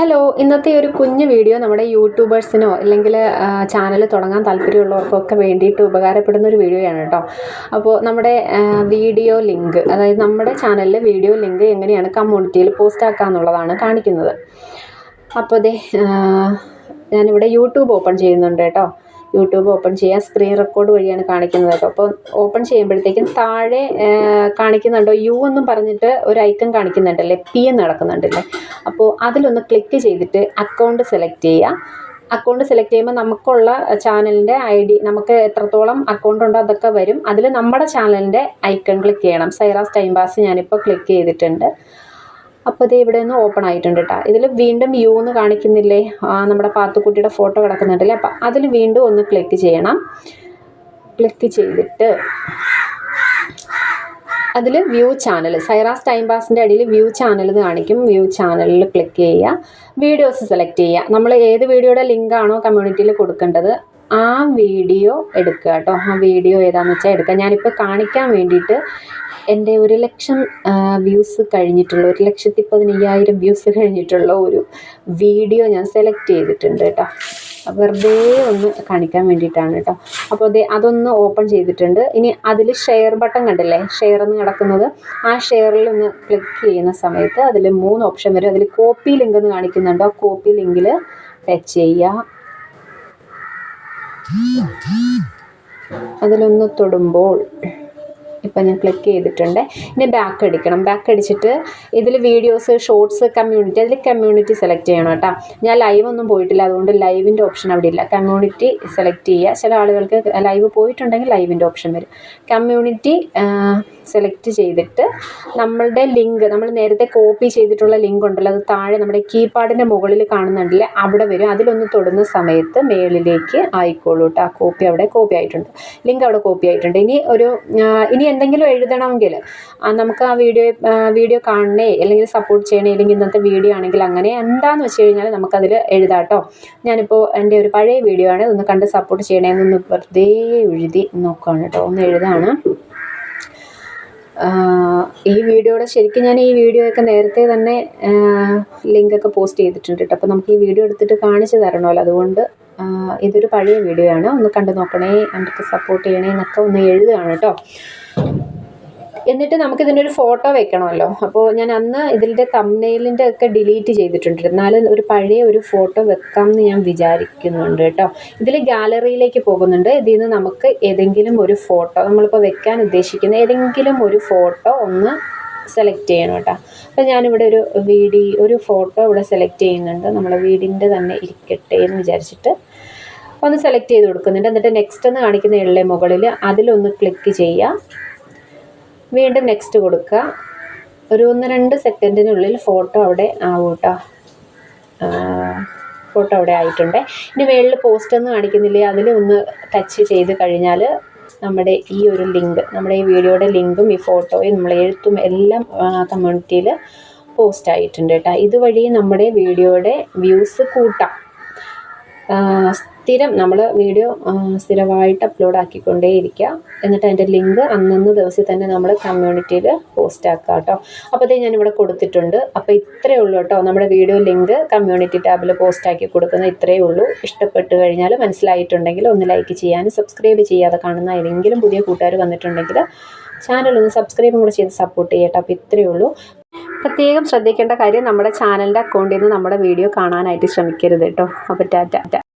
Hello ഇന്നത്തെ ഒരു കുഞ്ഞു വീഡിയോ നമ്മുടെ യൂട്യൂബേഴ്സിനോ അല്ലെങ്കിൽ ചാനൽ തുടങ്ങാൻ താല്പര്യമുള്ളവർക്കൊക്കെ വേണ്ടിയിട്ട് ഉപകാരപ്പെടുന്ന ഒരു വീഡിയോയാണ് കേട്ടോ. അപ്പോൾ നമ്മുടെ വീഡിയോ ലിങ്ക് അതായത് നമ്മുടെ ചാനലിൽ വീഡിയോ ലിങ്ക് എങ്ങനെയാണ് കമ്മ്യൂണിറ്റിയിൽ പോസ്റ്റ് ആക്കുക എന്നുള്ളതാണ് കാണിക്കുന്നത്. അപ്പോൾ അതെ ഞാനിവിടെ യൂട്യൂബ് ഓപ്പൺ ചെയ്യുന്നുണ്ട് കേട്ടോ. യൂട്യൂബ് ഓപ്പൺ ചെയ്യാം സ്ക്രീൻ റെക്കോർഡ് വഴിയാണ് കാണിക്കുന്നത് അപ്പോൾ ഓപ്പൺ ചെയ്യുമ്പോഴത്തേക്കും താഴെ കാണിക്കുന്നുണ്ടോ? യു എന്നും പറഞ്ഞിട്ട് ഒരു ഐക്കൺ കാണിക്കുന്നുണ്ടല്ലേ? പി എന്ന് നടക്കുന്നുണ്ടല്ലേ? അപ്പോൾ അതിലൊന്ന് ക്ലിക്ക് ചെയ്തിട്ട് അക്കൗണ്ട് സെലക്ട് ചെയ്യുക. അക്കൗണ്ട് സെലക്ട് ചെയ്യുമ്പോൾ നമുക്കുള്ള ചാനലിന്റെ ഐ ഡി നമുക്ക് എത്രത്തോളം അക്കൗണ്ട് ഉണ്ടോ അതൊക്കെ വരും. അതിൽ നമ്മുടെ ചാനലിന്റെ ഐക്കൺ ക്ലിക്ക് ചെയ്യണം. സൈറാസ് ടൈം പാസ് ഞാനിപ്പോൾ ക്ലിക്ക് ചെയ്തിട്ടുണ്ട്. അപ്പോൾ ഇത് ഇവിടെ നിന്ന് ഓപ്പൺ ആയിട്ടുണ്ട് കേട്ടോ ഇതിൽ വീണ്ടും യു എന്ന് കാണിക്കുന്നില്ലേ? നമ്മുടെ പാത്തുക്കുട്ടിയുടെ ഫോട്ടോ കിടക്കുന്നുണ്ടല്ലേ? അപ്പം അതിൽ വീണ്ടും ഒന്ന് ക്ലിക്ക് ചെയ്യണം. ക്ലിക്ക് ചെയ്തിട്ട് അതിൽ വ്യൂ ചാനൽ സൈറാസ് ടൈം പാസിന്റെ അടിയിൽ വ്യൂ ചാനൽ കാണിക്കും. വ്യൂ ചാനലിൽ ക്ലിക്ക് ചെയ്യുക. വീഡിയോസ് സെലക്ട് ചെയ്യുക. നമ്മൾ ഏത് വീഡിയോയുടെ ലിങ്ക് ആണോ കമ്മ്യൂണിറ്റിയിൽ കൊടുക്കേണ്ടത് ആ വീഡിയോ എടുക്കുക കേട്ടോ ആ വീഡിയോ ഏതാണെന്ന് വെച്ചാൽ എടുക്കുക. ഞാനിപ്പോൾ കാണിക്കാൻ വേണ്ടിയിട്ട് എന്റെ ഒരു ലക്ഷം വ്യൂസ് കഴിഞ്ഞിട്ടുള്ള ഒരു ലക്ഷത്തി പതിനയ്യായിരം വ്യൂസ് കഴിഞ്ഞിട്ടുള്ള ഒരു വീഡിയോ ഞാൻ സെലക്ട് ചെയ്തിട്ടുണ്ട് കേട്ടോ വെറുതെ ഒന്ന് കാണിക്കാൻ വേണ്ടിയിട്ടാണ് കേട്ടോ അപ്പോൾ അതെ അതൊന്ന് ഓപ്പൺ ചെയ്തിട്ടുണ്ട്. ഇനി അതിൽ ഷെയർ ബട്ടൺ കണ്ടില്ലേ? ഷെയർ എന്ന് കിടക്കുന്നത്. ആ ഷെയറിൽ ഒന്ന് ക്ലിക്ക് ചെയ്യുന്ന സമയത്ത് അതിൽ മൂന്ന് ഓപ്ഷൻ വരും. അതിൽ കോപ്പി ലിങ്ക് എന്ന് കാണിക്കുന്നുണ്ടോ. ആ കോപ്പി ലിങ്കിൽ ടച്ച് ചെയ്യുക അതിലൊന്ന് തൊടുമ്പോൾ ഇപ്പം ഞാൻ ക്ലിക്ക് ചെയ്തിട്ടുണ്ട്. ഇനി ബാക്ക് അടിക്കണം. ബാക്ക് അടിച്ചിട്ട് ഇതിൽ വീഡിയോസ് ഷോർട്സ് കമ്മ്യൂണിറ്റി അതിൽ കമ്മ്യൂണിറ്റി സെലക്ട് ചെയ്യണം കേട്ടോ. ഞാൻ ലൈവ് ഒന്നും പോയിട്ടില്ല. അതുകൊണ്ട് ലൈവിന്റെ ഓപ്ഷൻ അവിടെ ഇല്ല. കമ്മ്യൂണിറ്റി സെലക്ട് ചെയ്യുക. ചില ആളുകൾക്ക് ലൈവ് പോയിട്ടുണ്ടെങ്കിൽ ലൈവിന്റെ ഓപ്ഷൻ വരും. കമ്മ്യൂണിറ്റി സെലക്ട് ചെയ്തിട്ട് നമ്മളുടെ ലിങ്ക് നമ്മൾ നേരത്തെ കോപ്പി ചെയ്തിട്ടുള്ള ലിങ്ക് ഉണ്ടല്ലോ അത് താഴെ നമ്മുടെ കീപാഡിന്റെ മുകളിൽ കാണുന്നുണ്ടല്ലേ അവിടെ വരും. അതിലൊന്ന് തൊടുന്ന സമയത്ത് മേളിലേക്ക് ആയിക്കോളൂ കേട്ടോ ആ കോപ്പി അവിടെ കോപ്പി ആയിട്ടുണ്ട്. ലിങ്ക് അവിടെ കോപ്പി ആയിട്ടുണ്ട്. ഇനി ഒരു ഇനി എന്തെങ്കിലും എഴുതണമെങ്കിൽ നമുക്ക് ആ വീഡിയോ വീഡിയോ കാണണേ അല്ലെങ്കിൽ സപ്പോർട്ട് ചെയ്യണേ അല്ലെങ്കിൽ ഇന്നത്തെ വീഡിയോ ആണെങ്കിൽ അങ്ങനെ എന്താണെന്ന് വെച്ച് കഴിഞ്ഞാൽ നമുക്കതിൽ എഴുതാം കേട്ടോ ഞാനിപ്പോൾ എന്റെ ഒരു പഴയ വീഡിയോ ആണ് ഒന്ന് കണ്ട് സപ്പോർട്ട് ചെയ്യണേ എന്നൊന്ന് വെറുതെ എഴുതി നോക്കുകയാണ് കേട്ടോ ഒന്ന് എഴുതാണ്. ഈ വീഡിയോയുടെ ശരിക്കും ഞാൻ ഈ വീഡിയോ ഒക്കെ നേരത്തെ തന്നെ ലിങ്കൊക്കെ പോസ്റ്റ് ചെയ്തിട്ടുണ്ട് കേട്ടോ അപ്പോൾ നമുക്ക് ഈ വീഡിയോ എടുത്തിട്ട് കാണിച്ചു തരണമല്ലോ. അതുകൊണ്ട് ഇതൊരു പഴയ വീഡിയോ ആണ് ഒന്ന് കണ്ടു നോക്കണേ എനിക്ക് സപ്പോർട്ട് ചെയ്യണേ എന്നൊക്കെ ഒന്ന് എഴുതുകയാണ് കേട്ടോ എന്നിട്ട് നമുക്ക് ഇതിന്റെ ഒരു ഫോട്ടോ വെക്കണമല്ലോ. അപ്പോൾ ഞാൻ അന്ന് ഇതിന്റെ തമ്മനെയിലിന്റെ ഒക്കെ ഡിലീറ്റ് ചെയ്തിട്ടുണ്ട്. എന്നാലും ഒരു പഴയ ഒരു ഫോട്ടോ വെക്കാം എന്ന് ഞാൻ വിചാരിക്കുന്നുണ്ട് കേട്ടോ. ഇതിൽ ഗാലറിയിലേക്ക് പോകുന്നുണ്ട്. ഇതിൽ നിന്ന് നമുക്ക് ഏതെങ്കിലും ഒരു ഫോട്ടോ നമ്മളിപ്പോൾ വെക്കാൻ ഉദ്ദേശിക്കുന്ന ഏതെങ്കിലും ഒരു ഫോട്ടോ ഒന്ന് സെലക്ട് ചെയ്യണം കേട്ടോ. അപ്പോൾ ഞാനിവിടെ ഒരു വീടി ഒരു ഫോട്ടോ ഇവിടെ സെലക്ട് ചെയ്യുന്നുണ്ട്. നമ്മളെ വീടിന്റെ തന്നെ ഇരിക്കട്ടെ എന്ന് വിചാരിച്ചിട്ട് ഒന്ന് സെലക്ട് ചെയ്ത് കൊടുക്കുന്നുണ്ട്. എന്നിട്ട് നെക്സ്റ്റ് എന്ന് കാണിക്കുന്ന ഇള്ള മുകളിൽ അതിലൊന്ന് ക്ലിക്ക് ചെയ്യുക. വീണ്ടും നെക്സ്റ്റ് കൊടുക്കുക ഒരു ഒന്ന് രണ്ട് സെക്കൻഡിനുള്ളിൽ ഫോട്ടോ അവിടെ ആവും കേട്ടോ ഫോട്ടോ അവിടെ ആയിട്ടുണ്ട്. ഇനി മേളിൽ പോസ്റ്റ് ഒന്നും കാണിക്കുന്നില്ലേ? അതിൽ ഒന്ന് ടച്ച് ചെയ്ത് കഴിഞ്ഞാൽ നമ്മുടെ ഈ ഒരു ലിങ്ക് നമ്മുടെ ഈ വീഡിയോയുടെ ലിങ്കും ഈ ഫോട്ടോയും നമ്മൾ എഴുത്തും എല്ലാം കമ്മ്യൂണിറ്റിയിൽ പോസ്റ്റ് ആയിട്ടുണ്ട് കേട്ടോ. ഇതുവഴി നമ്മുടെ വീഡിയോയുടെ വ്യൂസ് കൂട്ടാം. സ്ഥിരം നമ്മൾ വീഡിയോ സ്ഥിരമായിട്ട് അപ്ലോഡ് ആക്കിക്കൊണ്ടേ ഇരിക്കുക എന്നിട്ട് അതിന്റെ ലിങ്ക് അന്നന്ന് ദിവസം തന്നെ നമ്മൾ കമ്മ്യൂണിറ്റിയിൽ പോസ്റ്റ് ആക്കുക കേട്ടോ. അപ്പോൾ ഞാൻ ഞാനിവിടെ കൊടുത്തിട്ടുണ്ട്. അപ്പോൾ ഇത്രയേ ഉള്ളൂ കേട്ടോ. നമ്മുടെ വീഡിയോ ലിങ്ക് കമ്മ്യൂണിറ്റി ടാബിൽ പോസ്റ്റ് ആക്കി കൊടുക്കുന്ന ഇത്രയേ ഉള്ളൂ. ഇഷ്ടപ്പെട്ട് കഴിഞ്ഞാൽ മനസ്സിലായിട്ടുണ്ടെങ്കിൽ ഒന്ന് ലൈക്ക് ചെയ്യാനും സബ്സ്ക്രൈബ് ചെയ്യാതെ കാണുന്ന ഏതെങ്കിലും പുതിയ കൂട്ടുകാർ വന്നിട്ടുണ്ടെങ്കിൽ ചാനൽ ഒന്ന് സബ്സ്ക്രൈബും കൂടെ ചെയ്ത് സപ്പോർട്ട് ചെയ്യട്ടോ. അപ്പോൾ ഇത്രയേ ഉള്ളൂ. പ്രത്യേകം ശ്രദ്ധിക്കേണ്ട കാര്യം നമ്മുടെ ചാനലിന്റെ അക്കൗണ്ടിൽ നിന്ന് നമ്മുടെ വീഡിയോ കാണാനായിട്ട് ശ്രമിക്കരുത് കേട്ടോ അപ്പോൾ ടാറ്റ.